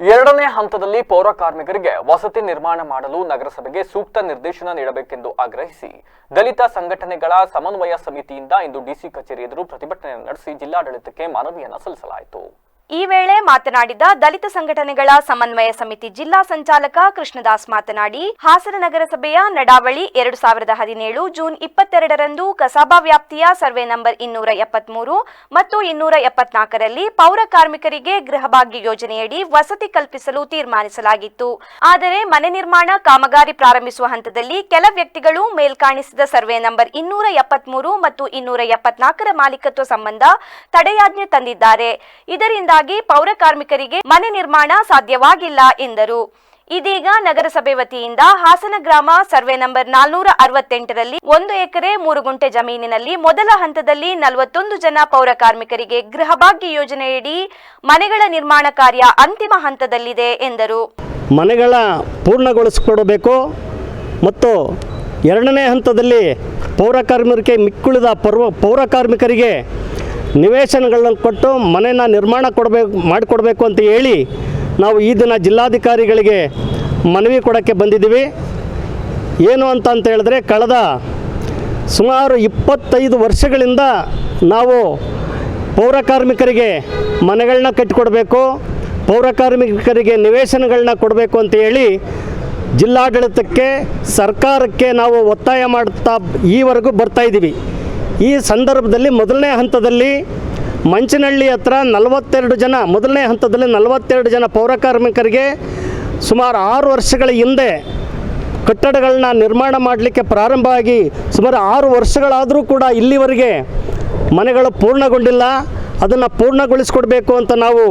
ಎರಡನೇ ಹಂತದಲ್ಲಿ ಪೌರ ಕಾರ್ಮಿಕರಿಗೆ ವಸತಿ ನಿರ್ಮಾಣ ಮಾಡಲು ನಗರಸಭೆಗೆ ಸೂಕ್ತ ನಿರ್ದೇಶನ ನೀಡಬೇಕೆಂದು ಆಗ್ರಹಿಸಿ ದಲಿತ ಸಂಘಟನೆಗಳ ಸಮನ್ವಯ ಸಮಿತಿಯಿಂದ ಇಂದು ಡಿಸಿ ಕಚೇರಿ ಎದುರು ಪ್ರತಿಭಟನೆ ನಡೆಸಿ ಜಿಲ್ಲಾಡಳಿತಕ್ಕೆ ಮನವಿಯನ್ನು ಸಲ್ಲಿಸಲಾಯಿತು. ಈ ವೇಳೆ ಮಾತನಾಡಿದ ದಲಿತ ಸಂಘಟನೆಗಳ ಸಮನ್ವಯ ಸಮಿತಿ ಜಿಲ್ಲಾ ಸಂಚಾಲಕ ಕೃಷ್ಣದಾಸ್ ಮಾತನಾಡಿ, ಹಾಸನ ನಗರಸಭೆಯ ನಡಾವಳಿ ಎರಡು ಸಾವಿರದ ಹದಿನೇಳು ಜೂನ್ ಇಪ್ಪತ್ತೆರಡರಂದು ಕಸಾಬಾ ವ್ಯಾಪ್ತಿಯ ಸರ್ವೆ ನಂಬರ್ ಇನ್ನೂರ ಎಪ್ಪತ್ಮೂರು ಮತ್ತು ಇನ್ನೂರ ಎಪ್ಪತ್ನಾಲ್ಕರಲ್ಲಿ ಪೌರ ಕಾರ್ಮಿಕರಿಗೆ ಗೃಹಭಾಗ್ಯ ಯೋಜನೆಯಡಿ ವಸತಿ ಕಲ್ಪಿಸಲು ತೀರ್ಮಾನಿಸಲಾಗಿತ್ತು. ಆದರೆ ಮನೆ ನಿರ್ಮಾಣ ಕಾಮಗಾರಿ ಪ್ರಾರಂಭಿಸುವ ಹಂತದಲ್ಲಿ ಕೆಲ ವ್ಯಕ್ತಿಗಳು ಮೇಲ್ಕಾಣಿಸಿದ ಸರ್ವೆ ನಂಬರ್ ಇನ್ನೂರ ಎಪ್ಪತ್ಮೂರು ಮತ್ತು ಇನ್ನೂರ ಎಪ್ಪತ್ನಾಲ್ಕರ ಮಾಲೀಕತ್ವ ಸಂಬಂಧ ತಡೆಯಾಜ್ಞೆ ತಂದಿದ್ದಾರೆ. ಇದರಿಂದಾಗಿ ಪೌರ ಕಾರ್ಮಿಕರಿಗೆ ಮನೆ ನಿರ್ಮಾಣ ಸಾಧ್ಯವಾಗಿಲ್ಲ ಎಂದರು. ಇದೀಗ ನಗರಸಭೆ ವತಿಯಿಂದ ಹಾಸನ ಗ್ರಾಮ ಸರ್ವೆ ನಂಬರ್ ನಾಲ್ನೂರ ಅರವತ್ತೆಂಟರಲ್ಲಿ ಒಂದು ಎಕರೆ ಮೂರು ಗುಂಟೆ ಜಮೀನಿನಲ್ಲಿ ಮೊದಲ ಹಂತದಲ್ಲಿ ನಲವತ್ತೊಂದು ಜನ ಪೌರ ಕಾರ್ಮಿಕರಿಗೆ ಗೃಹಭಾಗ್ಯ ಯೋಜನೆಯಡಿ ಮನೆಗಳ ನಿರ್ಮಾಣ ಕಾರ್ಯ ಅಂತಿಮ ಹಂತದಲ್ಲಿದೆ ಎಂದರು. ಮನೆಗಳ ಪೂರ್ಣಗೊಳಿಸಿಕೊಡಬೇಕು ಮತ್ತು ಎರಡನೇ ಹಂತದಲ್ಲಿ ಪೌರ ಕಾರ್ಮಿಕರಿಗೆ ಮಿಕ್ಕುಳಿದ ಪರ್ವ ಪೌರ ಕಾರ್ಮಿಕರಿಗೆ ನಿವೇಶನಗಳನ್ನು ಕೊಟ್ಟು ಮನೆಯನ್ನು ನಿರ್ಮಾಣ ಕೊಡಬೇಕು, ಮಾಡಿಕೊಡ್ಬೇಕು ಅಂತ ಹೇಳಿ ನಾವು ಈ ದಿನ ಜಿಲ್ಲಾಧಿಕಾರಿಗಳಿಗೆ ಮನವಿ ಕೊಡೋಕ್ಕೆ ಬಂದಿದ್ದೀವಿ. ಏನು ಅಂತ ಅಂತ ಹೇಳಿದ್ರೆ ಕಳೆದ ಸುಮಾರು ಇಪ್ಪತ್ತೈದು ವರ್ಷಗಳಿಂದ ನಾವು ಪೌರ ಕಾರ್ಮಿಕರಿಗೆ ಮನೆಗಳನ್ನ ಕಟ್ಟಿಕೊಡ್ಬೇಕು, ಪೌರ ಕಾರ್ಮಿಕರಿಗೆ ನಿವೇಶನಗಳನ್ನ ಕೊಡಬೇಕು ಅಂತ ಹೇಳಿ ಜಿಲ್ಲಾಡಳಿತಕ್ಕೆ, ಸರ್ಕಾರಕ್ಕೆ ನಾವು ಒತ್ತಾಯ ಮಾಡ್ತಾ ಈವರೆಗೂ ಬರ್ತಾ ಇದ್ದೀವಿ. ಈ ಸಂದರ್ಭದಲ್ಲಿ ಮೊದಲನೇ ಹಂತದಲ್ಲಿ ಮಂಚನಹಳ್ಳಿ ಹತ್ರ ನಲವತ್ತೆರಡು ಜನ, ಮೊದಲನೇ ಹಂತದಲ್ಲಿ ನಲವತ್ತೆರಡು ಜನ ಪೌರ ಕಾರ್ಮಿಕರಿಗೆ ಸುಮಾರು ಆರು ವರ್ಷಗಳ ಹಿಂದೆ ಕಟ್ಟಡಗಳನ್ನ ನಿರ್ಮಾಣ ಮಾಡಲಿಕ್ಕೆ ಪ್ರಾರಂಭ ಆಗಿ ಸುಮಾರು ಆರು ವರ್ಷಗಳಾದರೂ ಕೂಡ ಇಲ್ಲಿವರೆಗೆ ಮನೆಗಳು ಪೂರ್ಣಗೊಂಡಿಲ್ಲ. ಅದನ್ನು ಪೂರ್ಣಗೊಳಿಸ್ಕೊಡ್ಬೇಕು ಅಂತ ನಾವು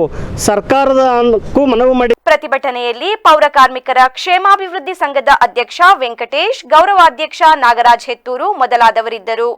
ಸರ್ಕಾರದ ಮನವಿ ಮಾಡಿ ಪ್ರತಿಭಟನೆಯಲ್ಲಿ ಪೌರ ಕಾರ್ಮಿಕರ ಕ್ಷೇಮಾಭಿವೃದ್ಧಿ ಸಂಘದ ಅಧ್ಯಕ್ಷ ವೆಂಕಟೇಶ್, ಗೌರವಾಧ್ಯಕ್ಷ ನಾಗರಾಜ್ ಹೆತ್ತೂರು ಮೊದಲಾದವರಿದ್ದರು.